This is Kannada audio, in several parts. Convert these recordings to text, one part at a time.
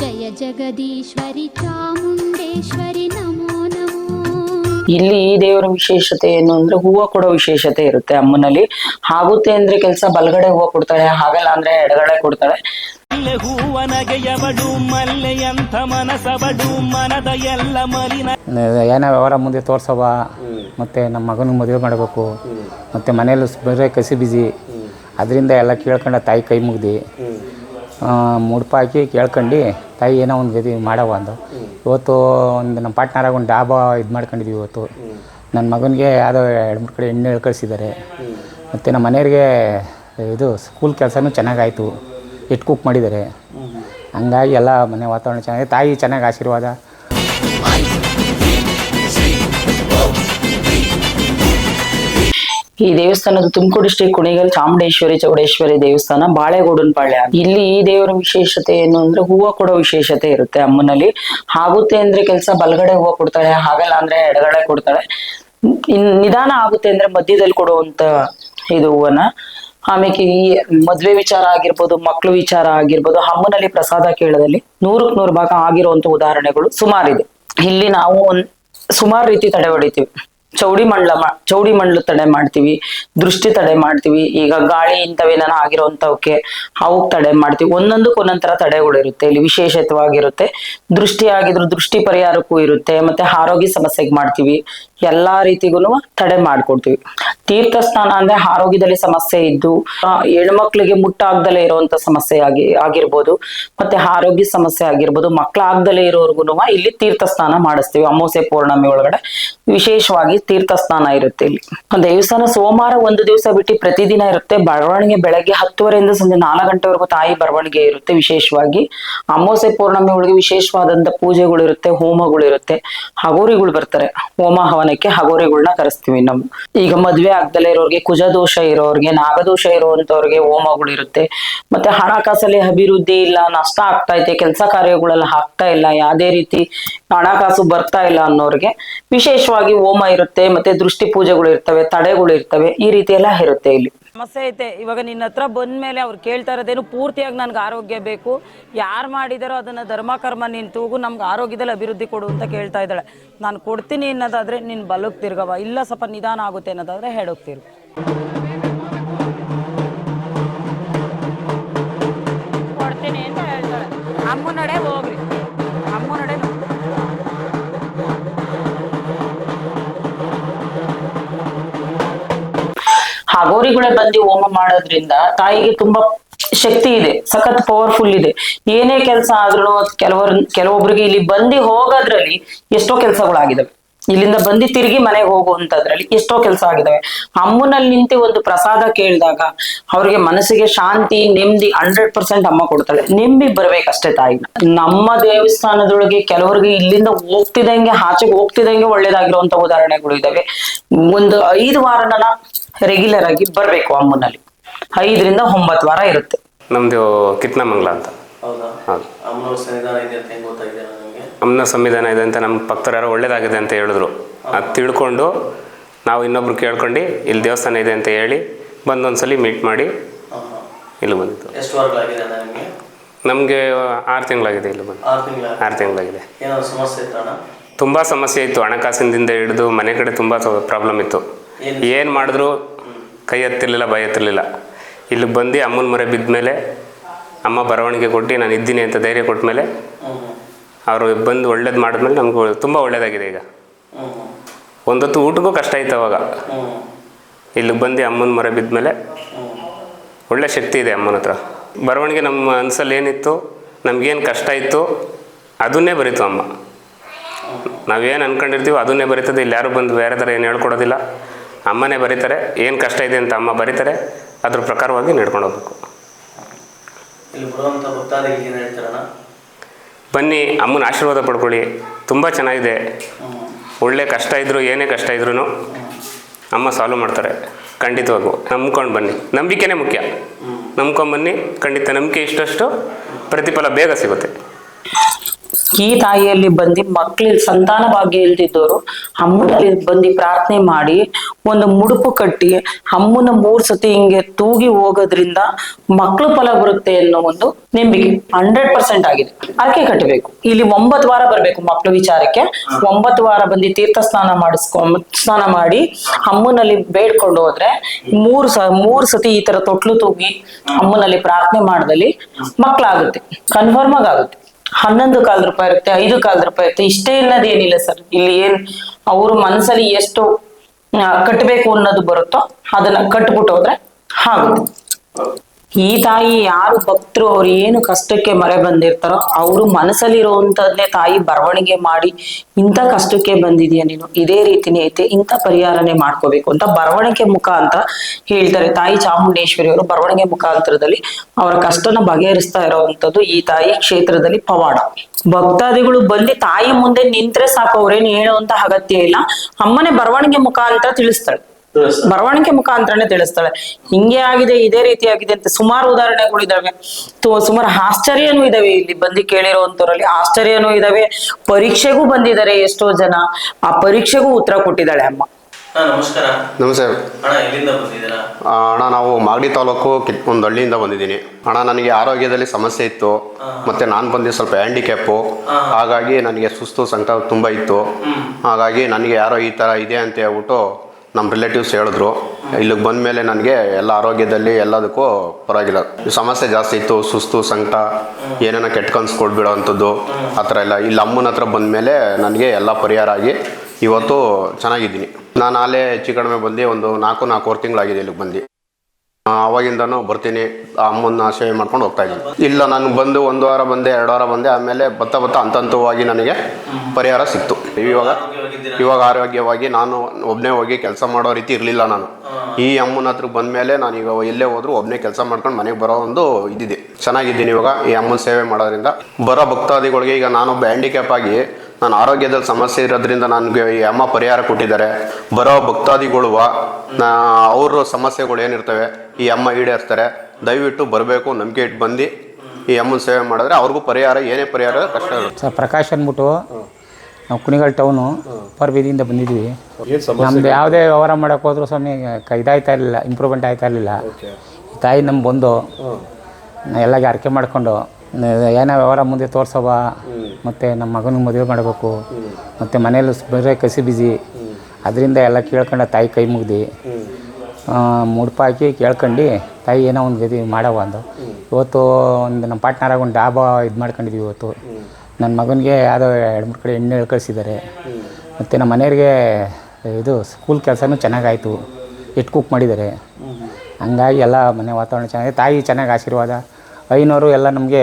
ಜಯ ಜಗದೀಶ್ವರಿ ಚಾಮುಂಡೇಶ್ವರಿ ನಮೋ ಇಲ್ಲಿ ಈ ದೇವರ ವಿಶೇಷತೆ ಏನು ಅಂದ್ರೆ ಹೂವ ಕೊಡೋ ವಿಶೇಷತೆ ಇರುತ್ತೆ ಅಮ್ಮನಲ್ಲಿ. ಆಗುತ್ತೆ ಅಂದ್ರೆ ಕೆಲಸ ಬಲಗಡೆ ಹೂವ ಕೊಡ್ತಾಳೆ ಹಾಗಲ್ಲ ಅಂದ್ರೆ ಎಡಗಡೆ ಕೊಡ್ತಾಳೆ. ಹೂವ ಏನೋ ವ್ಯವಹಾರ ಮುಂದೆ ತೋರ್ಸವ ಮತ್ತೆ ನಮ್ಮ ಮಗನ ಮದುವೆ ಮಾಡಬೇಕು. ಮತ್ತೆ ಮನೆಯಲ್ಲೂ ಬರೋ ಕಸಿ ಬಿಸಿ. ಅದರಿಂದ ಎಲ್ಲ ಕೇಳ್ಕೊಂಡ ತಾಯಿ ಕೈ ಮುಗ್ದಿ. ಮುಡ್ಪ ಹಾಕಿ ಕೇಳ್ಕೊಂಡು, ತಾಯಿ, ಏನೋ ಒಂದು ಗತಿ ಮಾಡವ ಅಂದು. ಇವತ್ತು ಒಂದು ನಮ್ಮ ಪಾರ್ಟ್ನರಾಗ ಒಂದು ಡಾಬಾ ಇದು ಮಾಡ್ಕೊಂಡಿದ್ವಿ ಇವತ್ತು. ನನ್ನ ಮಗನಿಗೆ ಯಾವುದೋ ಎರಡು, ಮೂರು ಕಡೆ ಎಣ್ಣೆ ಕಳಿಸಿದ್ದಾರೆ ಮತ್ತು ನಮ್ಮ ಮನೆಯವ್ರಿಗೆ ಇದು ಸ್ಕೂಲ್ ಕೆಲಸನೂ ಚೆನ್ನಾಗಾಯಿತು. ಇಟ್ಟು ಕುಕ್ ಮಾಡಿದ್ದಾರೆ ಹಂಗಾಗಿ ಎಲ್ಲ ಮನೆ ವಾತಾವರಣ ಚೆನ್ನಾಗಿದೆ. ತಾಯಿ ಚೆನ್ನಾಗಿ ಆಶೀರ್ವಾದ. ಈ ದೇವಸ್ಥಾನದ ತುಮಕೂರು ಶ್ರೀ ಕುಣಿಗಲ್ ಚಾಮುಂಡೇಶ್ವರಿ ಚೌಡೇಶ್ವರಿ ದೇವಸ್ಥಾನ ಬಾಳೆಗೋಡನ್ ಪಾಳ್ಯ. ಇಲ್ಲಿ ಈ ದೇವರ ವಿಶೇಷತೆ ಏನು ಅಂದ್ರೆ ಹೂವು ಕೊಡೋ ವಿಶೇಷತೆ ಇರುತ್ತೆ ಅಮ್ಮನಲ್ಲಿ. ಆಗುತ್ತೆ ಅಂದ್ರೆ ಕೆಲಸ ಬಲಗಡೆ ಹೂವು ಕೊಡ್ತಾಳೆ, ಹಾಗಲ್ಲ ಅಂದ್ರೆ ಎಡಗಡೆ ಕೊಡ್ತಾಳೆ. ಇನ್ ನಿಧಾನ ಆಗುತ್ತೆ ಅಂದ್ರೆ ಮಧ್ಯದಲ್ಲಿ ಕೊಡುವಂತ ಇದು ಹೂವನ್ನ. ಆಮೇಲೆ ಈ ಮದ್ವೆ ವಿಚಾರ ಆಗಿರ್ಬೋದು, ಮಕ್ಳು ವಿಚಾರ ಆಗಿರ್ಬೋದು, ಅಮ್ಮನಲ್ಲಿ ಪ್ರಸಾದ ಕೇಳದಲ್ಲಿ ನೂರಕ್ ನೂರು ಭಾಗ ಆಗಿರುವಂತ ಉದಾಹರಣೆಗಳು ಸುಮಾರಿದೆ. ಇಲ್ಲಿ ನಾವು ಸುಮಾರು ರೀತಿ ತಡೆ ಹೊಡಿತೀವಿ ಚೌಡಿ ಮಂಡಲ ಚೌಡಿ ಮಂಡಲ ತಡೆ ಮಾಡ್ತೀವಿ, ದೃಷ್ಟಿ ತಡೆ ಮಾಡ್ತೀವಿ, ಈಗ ಗಾಳಿ ಇಂಥವೇನ ಆಗಿರೋಂಥವಕ್ಕೆ ಅವಕ್ಕೆ ತಡೆ ಮಾಡ್ತೀವಿ. ಒಂದೊಂದಕ್ಕೆ ಒಂದೊಂದ್ ತರ ತಡೆಗಳಿರುತ್ತೆ, ಇಲ್ಲಿ ವಿಶೇಷತವಾಗಿರುತ್ತೆ. ದೃಷ್ಟಿ ಆಗಿದ್ರು ದೃಷ್ಟಿ ಪರಿಹಾರಕ್ಕೂ ಇರುತ್ತೆ, ಮತ್ತೆ ಆರೋಗ್ಯ ಸಮಸ್ಯೆಗೆ ಮಾಡ್ತೀವಿ. ಎಲ್ಲಾ ರೀತಿಗೂ ತಡೆ ಮಾಡ್ಕೊಡ್ತೀವಿ. ತೀರ್ಥ ಸ್ನಾನ ಅಂದ್ರೆ ಆರೋಗ್ಯದಲ್ಲಿ ಸಮಸ್ಯೆ ಇದ್ದು ಹೆಣ್ಮಕ್ಳಿಗೆ ಮುಟ್ಟಾಗ್ದಲೇ ಇರುವಂತ ಸಮಸ್ಯೆ ಆಗಿ, ಆಗಿರ್ಬೋದು, ಮತ್ತೆ ಆರೋಗ್ಯ ಸಮಸ್ಯೆ ಆಗಿರ್ಬೋದು, ಮಕ್ಳಾಗ್ದಲೇ ಇರೋರ್ಗು ಇಲ್ಲಿ ತೀರ್ಥ ಸ್ನಾನ ಮಾಡಿಸ್ತೀವಿ, ಅಮಾವಾಸ್ಯೆ ಪೌರ್ಣಮಿ ಒಳಗಡೆ. ವಿಶೇಷವಾಗಿ ತೀರ್ಥ ಸ್ನಾನ ಇರುತ್ತೆ ಇಲ್ಲಿ. ದೇವಸ್ಥಾನ ಸೋಮವಾರ ಒಂದು ದಿವಸ ಬಿಟ್ಟು ಪ್ರತಿದಿನ ಇರುತ್ತೆ. ಬರವಣಿಗೆ ಬೆಳಗ್ಗೆ ಹತ್ತುವರೆಯಿಂದ ಸಂಜೆ ನಾಲ್ಕು ಗಂಟೆವರೆಗೂ ತಾಯಿ ಬರವಣಿಗೆ ಇರುತ್ತೆ ವಿಶೇಷವಾಗಿ. ಅಮಾವಾಸ್ಯೆ ಪೌರ್ಣಮಿ ಒಳಗೆ ವಿಶೇಷವಾದಂತ ಪೂಜೆಗಳು ಇರುತ್ತೆ, ಹೋಮಗಳು ಇರುತ್ತೆ. ಹಗೋರಿಗಳು ಬರ್ತಾರೆ. ಹೋಮ ಹವನಕ್ಕೆ ಹಗೋರಿಗಳನ್ನ ಕರೆಸ್ತೀವಿ ನಾವು. ಈಗ ಮದ್ವೆ ಆಗ್ದಲೇ ಇರೋರ್ಗೆ, ಕುಜದೋಷ ಇರೋರಿಗೆ, ನಾಗದೋಷ ಇರುವಂತವ್ರಿಗೆ ಹೋಮಗಳು ಇರುತ್ತೆ. ಮತ್ತೆ ಹಣಕಾಸಲ್ಲಿ ಅಭಿವೃದ್ಧಿ ಇಲ್ಲ, ನಷ್ಟ ಆಗ್ತಾ ಇದೆ, ಕೆಲಸ ಕಾರ್ಯಗಳೆಲ್ಲ ಆಗ್ತಾ ಇಲ್ಲ, ಯಾವುದೇ ರೀತಿ ಹಣಕಾಸು ಬರ್ತಾ ಇಲ್ಲ ಅನ್ನೋರಿಗೆ ವಿಶೇಷವಾಗಿ ಹೋಮ ಇರುತ್ತೆ. ಮತ್ತೆ ದೃಷ್ಟಿ ಪೂಜೆಗಳು ಇರ್ತವೆ ತಡೆಗಳು ಇರ್ತವೆ ಈ ರೀತಿ ಎಲ್ಲ ಇರುತ್ತೆ ಇಲ್ಲಿ. ಸಮಸ್ಯೆ ಐತೆ. ಇವಾಗ ನಿನ್ನ ಹತ್ರ ಬಂದ್ಮೇಲೆ ಅವ್ರು ಕೇಳ್ತಾ ಇರೋದೇನು ಪೂರ್ತಿಯಾಗಿ ನನ್ಗೆ ಆರೋಗ್ಯ ಬೇಕು. ಯಾರು ಮಾಡಿದಾರೋ ಅದನ್ನ ಧರ್ಮ ಕರ್ಮ ನೀನು ತೂಗು ನಮ್ಗೆ ಆರೋಗ್ಯದಲ್ಲಿ ಅಭಿವೃದ್ಧಿ ಕೊಡು ಅಂತ ಕೇಳ್ತಾ ಇದ್ದಾಳೆ. ನಾನು ಕೊಡ್ತೀನಿ ಅನ್ನೋದಾದ್ರೆ ನಿನ್ ಬಲಕ್ಕೆ ತಿರ್ಗವ ಇಲ್ಲ ಸ್ವಲ್ಪ ನಿಧಾನ ಆಗುತ್ತೆ ಅನ್ನೋದಾದ್ರೆ ಹೇಳೋಗ್ತಿರು ಕೊಡ್ತೀನಿ ಅಂತ ಹೇಳ್ತಾಳೆ. ಅಮ್ಮನಡೆ ಹೋಗ್ರಿ. ಹಗೋರಿಗಳೇ ಬಂದು ಹೋಮ ಮಾಡೋದ್ರಿಂದ ತಾಯಿಗೆ ತುಂಬಾ ಶಕ್ತಿ ಇದೆ, ಸಖತ್ ಪವರ್ಫುಲ್ ಇದೆ. ಏನೇ ಕೆಲಸ ಆದ್ರೂ ಕೆಲವರ್, ಕೆಲವೊಬ್ರಿಗೆ ಇಲ್ಲಿ ಬಂದು ಹೋಗೋದ್ರಲ್ಲಿ ಎಷ್ಟೋ ಕೆಲಸಗಳಾಗಿದಾವೆ. ಇಲ್ಲಿಂದ ಬಂದು ತಿರುಗಿ ಮನೆಗೆ ಹೋಗುವಂತದ್ರಲ್ಲಿ ಎಷ್ಟೋ ಕೆಲಸ ಆಗಿದಾವೆ. ಅಮ್ಮನಲ್ಲಿ ನಿಂತು ಒಂದು ಪ್ರಸಾದ ಕೇಳಿದಾಗ ಅವ್ರಿಗೆ ಮನಸ್ಸಿಗೆ ಶಾಂತಿ, ನೆಮ್ಮದಿ ಹಂಡ್ರೆಡ್ ಪರ್ಸೆಂಟ್ ಅಮ್ಮ ಕೊಡ್ತಾಳೆ. ನೆಮ್ಮದಿ ಬರ್ಬೇಕಷ್ಟೇ ತಾಯಿನ ನಮ್ಮ ದೇವಸ್ಥಾನದೊಳಗೆ ಕೆಲವರಿಗೆ ಇಲ್ಲಿಂದ ಹೋಗ್ತಿದಂಗೆ, ಆಚೆಗೆ ಹೋಗ್ತಿದಂಗೆ ಒಳ್ಳೇದಾಗಿರುವಂತ ಉದಾಹರಣೆಗಳು ಇದಾವೆ. ಒಂದು ಐದು ವಾರನ ರೆಗ್ಯುಲರ್ ಆಗಿ ಬರಬೇಕು ಅಮ್ಮನಲ್ಲಿ. ಐದರಿಂದ ಒಂಬತ್ತು ವಾರ ಇರುತ್ತೆ. ನಮ್ದು ಕಿತ್ನಮಂಗ್ಲ ಅಂತ. ಹೌದಾ? ಅಮ್ಮನ ಸಂವಿಧಾನ ಇದೆ ಅಂತ ನಮ್ಮ ಭಕ್ತರು ಯಾರೋ ಒಳ್ಳೇದಾಗಿದೆ ಅಂತ ಹೇಳಿದ್ರು. ಅದು ತಿಳ್ಕೊಂಡು ನಾವು ಇನ್ನೊಬ್ರು ಕೇಳ್ಕೊಂಡು ಇಲ್ಲಿ ದೇವಸ್ಥಾನ ಇದೆ ಅಂತ ಹೇಳಿ ಬಂದು ಒಂದ್ಸಲಿ ಮೀಟ್ ಮಾಡಿ ಇಲ್ಲಿ ಬಂದಿತ್ತು ಎಷ್ಟು ವಾರಗಳಾಗಿದೆ ನನಗೆ ನಮಗೆ? ಆರು ತಿಂಗಳಾಗಿದೆ ಇಲ್ಲಿ ಬಂದು. ಆರು ತಿಂಗಳ? ಆರು ತಿಂಗಳಾಗಿದೆ. ಏನಾದ್ರು ಸಮಸ್ಯೆ ಇತ್ತು ಅಣ್ಣ? ತುಂಬ ಸಮಸ್ಯೆ ಇತ್ತು ಹಣಕಾಸಿನಿಂದ ಹಿಡಿದು ಮನೆ ಕಡೆ ತುಂಬ ಪ್ರಾಬ್ಲಮ್ ಇತ್ತು. ಏನ್- ಮಾಡಿದ್ರು? ಕೈ ಎತ್ತಿರಲಿಲ್ಲ ಭಯ ಎತ್ತಿರಲಿಲ್ಲ. ಇಲ್ಲಿಗೆ ಬಂದು ಅಮ್ಮನ ಮರೆ ಬಿದ್ದ ಮೇಲೆ ಅಮ್ಮ ಬರವಣಿಗೆ ಕೊಟ್ಟು ನಾನು ಇದ್ದೀನಿ ಅಂತ ಧೈರ್ಯ ಕೊಟ್ಟ ಮೇಲೆ. ಅವರು ಬಂದು ಒಳ್ಳೇದು ಮಾಡಿದ್ಮೇಲೆ ನಮ್ಗೆ ತುಂಬ ಒಳ್ಳೇದಾಗಿದೆ ಈಗ. ಒಂದೊತ್ತು ಊಟಕ್ಕೂ ಕಷ್ಟ ಆಯ್ತು ಅವಾಗ. ಇಲ್ಲಿಗೆ ಬಂದು ಅಮ್ಮನ ಮೊರೆ ಬಿದ್ದ ಮೇಲೆ ಒಳ್ಳೆ ಶಕ್ತಿ ಇದೆ ಅಮ್ಮನ ಹತ್ರ. ಬರವಣಿಗೆ ನಮ್ಮ ಅನ್ಸಲ್ಲಿ ಏನಿತ್ತು? ನಮಗೇನು ಕಷ್ಟ ಇತ್ತು? ಅದನ್ನೇ ಬರೀತು ಅಮ್ಮ. ನಾವೇನು ಅನ್ಕೊಂಡಿರ್ತೀವಿ ಅದನ್ನೇ ಬರೀತದೆ. ಇಲ್ಲಿ ಯಾರು ಬಂದು ಬೇರೆ ಥರ ಏನು ಹೇಳ್ಕೊಡೋದಿಲ್ಲ. ಅಮ್ಮನೇ ಬರೀತಾರೆ ಏನು ಕಷ್ಟ ಇದೆ ಅಂತ ಅಮ್ಮ ಬರೀತಾರೆ ಅದ್ರ ಪ್ರಕಾರವಾಗಿ ನಡ್ಕೊಂಡು ಹೋಗ್ಬೇಕು. ಬನ್ನಿ ಅಮ್ಮನ ಆಶೀರ್ವಾದ ಪಡ್ಕೊಳ್ಳಿ ತುಂಬ ಚೆನ್ನಾಗಿದೆ. ಒಳ್ಳೆ ಕಷ್ಟ ಇದ್ದರೂ ಏನೇ ಕಷ್ಟ ಇದ್ರೂ ಅಮ್ಮ ಸಾಲ್ವ್ ಮಾಡ್ತಾರೆ ಖಂಡಿತವಾಗೂ ನಂಬ್ಕೊಂಡು ಬನ್ನಿ. ನಂಬಿಕೆನೇ ಮುಖ್ಯ. ನಂಬ್ಕೊಂಬನ್ನಿ ಖಂಡಿತ ನಂಬಿಕೆ ಇಷ್ಟಷ್ಟು ಪ್ರತಿಫಲ ಬೇಗ ಸಿಗುತ್ತೆ. ಈ ತಾಯಿಯಲ್ಲಿ ಬಂದು ಮಕ್ಳಿಗೆ ಸಂತಾನ ಭಾಗ್ಯ ಇಲ್ದಿದ್ದವರು ಅಮ್ಮನಲ್ಲಿ ಬಂದು ಪ್ರಾರ್ಥನೆ ಮಾಡಿ ಒಂದು ಮುಡುಪು ಕಟ್ಟಿ ಅಮ್ಮನ ಮೂರ್ ಸತಿ ಹಿಂಗೆ ತೂಗಿ ಹೋಗೋದ್ರಿಂದ ಮಕ್ಳು ಫಲ ಬರುತ್ತೆ ಅನ್ನೋ ಒಂದು ನಿಂಬಿಕೆ. ಹಂಡ್ರೆಡ್ ಪರ್ಸೆಂಟ್ ಆಗಿದೆ. ಅದಕ್ಕೆ ಕಟ್ಟಬೇಕು. ಇಲ್ಲಿ ಒಂಬತ್ತು ವಾರ ಬರಬೇಕು ಮಕ್ಳು ವಿಚಾರಕ್ಕೆ. ಒಂಬತ್ತು ವಾರ ಬಂದು ತೀರ್ಥ ಸ್ನಾನ ಮಾಡಿಸ್ಕೊಂಡ್ ಸ್ನಾನ ಮಾಡಿ ಅಮ್ಮನಲ್ಲಿ ಬೇಡ್ಕೊಂಡು ಹೋದ್ರೆ ಮೂರು ಸ, ಮೂರು ಸತಿ ಈ ತರ ತೊಟ್ಲು ತೂಗಿ ಅಮ್ಮನಲ್ಲಿ ಪ್ರಾರ್ಥನೆ ಮಾಡದಲ್ಲಿ ಮಕ್ಳಾಗುತ್ತೆ. ಕನ್ಫರ್ಮ್ ಆಗುತ್ತೆ. ಹನ್ನೊಂದು ಕಾಲ್ ರೂಪಾಯಿ ಇರುತ್ತೆ, ಐದು ಕಾಲ್ ರೂಪಾಯಿ ಇರುತ್ತೆ. ಇಷ್ಟೇ ಇಲ್ಲದೇನಿಲ್ಲ ಸರ್. ಇಲ್ಲಿ ಏನ್ ಅವ್ರ ಮನಸ್ಸಲ್ಲಿ ಎಷ್ಟು ಕಟ್ಟಬೇಕು ಅನ್ನೋದು ಬರುತ್ತೋ ಅದನ್ನ ಕಟ್ಬಿಟ್ಟು ಹೋದ್ರೆ ಆಗುತ್ತೆ. ಈ ತಾಯಿ ಯಾರು ಭಕ್ತರು ಅವ್ರು ಏನು ಕಷ್ಟಕ್ಕೆ ಮರೆ ಬಂದಿರ್ತಾರೋ, ಅವರು ಮನಸ್ಸಲ್ಲಿ ಇರುವಂತದ್ನೇ ತಾಯಿ ಬರವಣಿಗೆ ಮಾಡಿ ಇಂಥ ಕಷ್ಟಕ್ಕೆ ಬಂದಿದೀಯ ನೀನು? ಇದೇ ರೀತಿನೇ ಐತೆ, ಇಂಥ ಪರಿಹಾರನೆ ಮಾಡ್ಕೋಬೇಕು ಅಂತ ಬರವಣಿಗೆ ಅಂತ ಹೇಳ್ತಾರೆ. ತಾಯಿ ಚಾಮುಂಡೇಶ್ವರಿ ಅವರು ಬರವಣಿಗೆ ಮುಖಾಂತರದಲ್ಲಿ ಅವರ ಕಷ್ಟನ ಬಗೆಹರಿಸ್ತಾ ಇರೋವಂಥದ್ದು ಈ ತಾಯಿ ಕ್ಷೇತ್ರದಲ್ಲಿ ಪವಾಡ. ಭಕ್ತಾದಿಗಳು ಬಂದು ತಾಯಿ ಮುಂದೆ ನಿಂತ್ರೆ ಸಾಕು, ಅವ್ರೇನು ಹೇಳುವಂತ ಅಗತ್ಯ ಇಲ್ಲ. ಅಮ್ಮನೆ ಬರವಣಿಗೆ ಮುಖಾಂತರ ತಿಳಿಸ್ತಾಳೆ. ಬರವಣಿಗೆ ಮುಖಾಂತರನೇ ತಿಳಿಸ್ತಾಳೆ. ಹಿಂಗೆ ಆಗಿದೆ ಇದೇ ರೀತಿ ಆಗಿದೆ ಅಂತ ಸುಮಾರು ಉದಾಹರಣೆಗಳು ಇದಾವೆ. ತು- ಸುಮಾರು ಆಶ್ಚರ್ಯನೂ ಇದಾವೆ ಇಲ್ಲಿ ಬಂದು ಕೇಳಿರೋಂಥವ್ರಲ್ಲಿ. ಆಶ್ಚರ್ಯನೂ ಇದಾವೆ. ಪರೀಕ್ಷೆಗೂ ಬಂದಿದ್ದಾರೆ ಎಷ್ಟೋ ಜನ. ಆ ಪರೀಕ್ಷೆಗೂ ಉತ್ತರ ಕೊಟ್ಟಿದ್ದಾಳೆ ಅಮ್ಮ. ಹಾ ನಮಸ್ಕಾರ. ನಮಸ್ತೆ. ಅಣ್ಣ ನಾವು ಮಾಗಡಿ ತಾಲೂಕು ಕಿತ್ ಒಂದು ಹಳ್ಳಿಯಿಂದ ಬಂದಿದ್ದೀನಿ. ಅಣ್ಣ ನನಗೆ ಆರೋಗ್ಯದಲ್ಲಿ ಸಮಸ್ಯೆ ಇತ್ತು. ಮತ್ತೆ ನಾನು ಬಂದಿದ್ದು ಸ್ವಲ್ಪ ಹ್ಯಾಂಡಿಕ್ಯಾಪು. ಹಾಗಾಗಿ ನನಗೆ ಸುಸ್ತು ಸಂಕಟ ತುಂಬ ಇತ್ತು. ಹಾಗಾಗಿ ನನಗೆ ಯಾರೋ ಈ ಥರ ಇದೆ ಅಂತ ಹೇಳ್ಬಿಟ್ಟು ನಮ್ಮ ರಿಲೇಟಿವ್ಸ್ ಹೇಳಿದ್ರು, ಇಲ್ಲಿಗೆ ಬಂದ ಮೇಲೆ ನನಗೆ ಎಲ್ಲ ಆರೋಗ್ಯದಲ್ಲಿ ಎಲ್ಲದಕ್ಕೂ ಪರವಾಗಿಲ್ಲ. ಸಮಸ್ಯೆ ಜಾಸ್ತಿ ಇತ್ತು, ಸುಸ್ತು, ಸಂಕಟ, ಏನೇನೋ ಕೆಟ್ಟ ಕನ್ಸು ಕೊಡ್ಬಿಡೋ ಅಂಥದ್ದು, ಆ ಥರ ಎಲ್ಲ. ಇಲ್ಲಿ ಅಮ್ಮನ ಹತ್ರ ಬಂದ ಮೇಲೆ ನನಗೆ ಎಲ್ಲ ಪರಿಹಾರ ಆಗಿ ಇವತ್ತು ಚೆನ್ನಾಗಿದ್ದೀನಿ. ನಾನು ಅಲ್ಲೇ ಹೆಚ್ಚು ಕಡಿಮೆ ಬಂದು ಒಂದು ನಾಲ್ಕು ನಾಲ್ಕೂವರೆ ತಿಂಗಳಾಗಿದೆ ಇಲ್ಲಿಗೆ ಬಂದು. ಅವಾಗಿಂದನೂ ಬರ್ತೀನಿ. ಅಮ್ಮನ ಸೇವೆ ಮಾಡ್ಕೊಂಡು ಹೋಗ್ತಾ ಇದ್ದೀನಿ. ಇಲ್ಲ, ನಾನು ಬಂದು ಒಂದು ವಾರ ಬಂದೆ, ಎರಡು ವಾರ ಬಂದೆ, ಆಮೇಲೆ ಬತ್ತ ಬತ್ತ ಹಂತ ಹಂತವಾಗಿ ನನಗೆ ಪರಿಹಾರ ಸಿಕ್ತು. ಇವಾಗ ಇವಾಗ ಆರೋಗ್ಯವಾಗಿ ನಾನು ಒಬ್ಬನೇ ಹೋಗಿ ಕೆಲಸ ಮಾಡೋ ರೀತಿ ಇರಲಿಲ್ಲ ನಾನು. ಈ ಅಮ್ಮನ ಹತ್ರ ಬಂದ ಮೇಲೆ ನಾನು ಈಗ ಎಲ್ಲೇ ಹೋದ್ರು ಒಬ್ಬನೇ ಕೆಲಸ ಮಾಡ್ಕೊಂಡು ಮನೆಗೆ ಬರೋ ಒಂದು ಇದಿದೆ. ಚೆನ್ನಾಗಿದ್ದೀನಿ ಇವಾಗ ಈ ಅಮ್ಮನ ಸೇವೆ ಮಾಡೋದ್ರಿಂದ. ಬರೋ ಭಕ್ತಾದಿಗಳಿಗೆ ಈಗ ನಾನೊಬ್ಬ ಹ್ಯಾಂಡಿಕ್ಯಾಪ್ ಆಗಿ ನಾನು ಆರೋಗ್ಯದಲ್ಲಿ ಸಮಸ್ಯೆ ಇರೋದ್ರಿಂದ ನನಗೆ ಈ ಅಮ್ಮ ಪರಿಹಾರ ಕೊಟ್ಟಿದ್ದಾರೆ. ಬರೋ ಭಕ್ತಾದಿಗಳು ಅವ್ರ ಸಮಸ್ಯೆಗಳು ಏನಿರ್ತವೆ ಈ ಅಮ್ಮ ಈಡೇರ್ತಾರೆ. ದಯವಿಟ್ಟು ಬರಬೇಕು ನಂಬಿಕೆ ಇಟ್ಟು ಬಂದು ಈ ಅಮ್ಮನ ಸೇವೆ ಮಾಡಿದ್ರೆ ಅವ್ರಿಗೂ ಪರಿಹಾರ ಏನೇ ಪರಿಹಾರ ಕಷ್ಟ ಇರುತ್ತೆ. ಸರ್ ಪ್ರಕಾಶ್ ಅಂದ್ಬಿಟ್ಟು ನಾವು ಕುಣಿಗಲ್ ಟೌನು ಪರ್ ಬೀದಿಯಿಂದ ಬಂದಿದ್ವಿ ನಮ್ದು ಯಾವುದೇ ವ್ಯವಹಾರ ಮಾಡೋಕೆ ಹೋದ್ರು ಸ್ವಾಮಿ ಕ- ಇದಾಯ್ತಾ ಇರಲಿಲ್ಲ ಇಂಪ್ರೂವ್ಮೆಂಟ್ ಆಯ್ತಾ ಇರಲಿಲ್ಲ. ತಾಯಿ ನಮ್ಮ ಬಂದು ಎಲ್ಲಗೆ ಅರ್ಕೆ ಮಾಡ್ಕೊಂಡು ನ- ಏನೋ ವ್ಯವಹಾರ ಮುಂದೆ ತೋರ್ಸವ ಮತ್ತು ನಮ್ಮ ಮಗನಿಗೆ ಮದುವೆ ಮಾಡಬೇಕು ಮತ್ತು ಮನೇಲಿ ಬರೀ ಕಸಿ ಬಿಸಿ. ಅದರಿಂದ ಎಲ್ಲ ಕೇಳ್ಕೊಂಡು ತಾಯಿ ಕೈ ಮುಗ್ದು. ಮುಡ್ಪ ಹಾಕಿ ಕೇಳ್ಕೊಂಡು ತಾಯಿ ಏನೋ ಒಂದು ಗತಿ ಮಾಡವ ಅಂದು. ಇವತ್ತು ಒಂದು ನಮ್ಮ ಪಾರ್ಟ್ನರಾಗ ಒಂದು ಡಾಬಾ ಇದು ಮಾಡ್ಕೊಂಡಿದ್ವಿ ಇವತ್ತು. ನನ್ನ ಮಗನಿಗೆ ಯಾವುದೋ ಎರಡು ಮೂರು ಕಡೆ ಎಣ್ಣೆ ಕಳಿಸಿದ್ದಾರೆ. ಮತ್ತು ನಮ್ಮ ಮನೆಯವ್ರಿಗೆ ಇದು ಸ್ಕೂಲ್ ಕೆಲಸನೂ ಚೆನ್ನಾಗಾಯಿತು. ಇಟ್ ಕುಕ್ ಮಾಡಿದ್ದಾರೆ. ಹಂಗಾಗಿ ಎಲ್ಲ ಮನೆ ವಾತಾವರಣ ಚೆನ್ನಾಗಿದೆ. ತಾಯಿ ಚೆನ್ನಾಗಿ ಆಶೀರ್ವಾದ. ಐನೋರು ಎಲ್ಲ ನಮಗೆ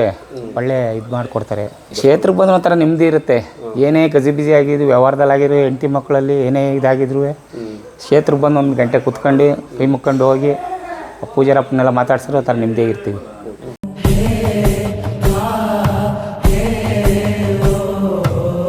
ಒಳ್ಳೆ ಇದು ಮಾಡಿಕೊಡ್ತಾರೆ. ಕ್ಷೇತ್ರಕ್ಕೆ ಬಂದ್ರೆ ಒಂಥರ ನೆಮ್ಮದಿ ಇರುತ್ತೆ. ಏನೇ ಗಜಿ ಬಿಜಿ ಆಗಿದ್ದು ವ್ಯವಹಾರದಲ್ಲಾಗಿರೋ ಹೆಂಡತಿ ಮಕ್ಕಳಲ್ಲಿ ಏನೇ ಇದಾಗಿದ್ರು ಕ್ಷೇತ್ರಕ್ಕೆ ಬಂದು ಒಂದು ಗಂಟೆ ಕುತ್ಕೊಂಡು ಕೈ ಮುಕ್ಕೊಂಡು ಹೋಗಿ ಪೂಜಾರಪ್ಪನೆಲ್ಲ ಮಾತಾಡ್ಸಿದ್ರೆ ಒಂಥರ ನೆಮ್ಮದಿಯಾಗಿರ್ತೀವಿ.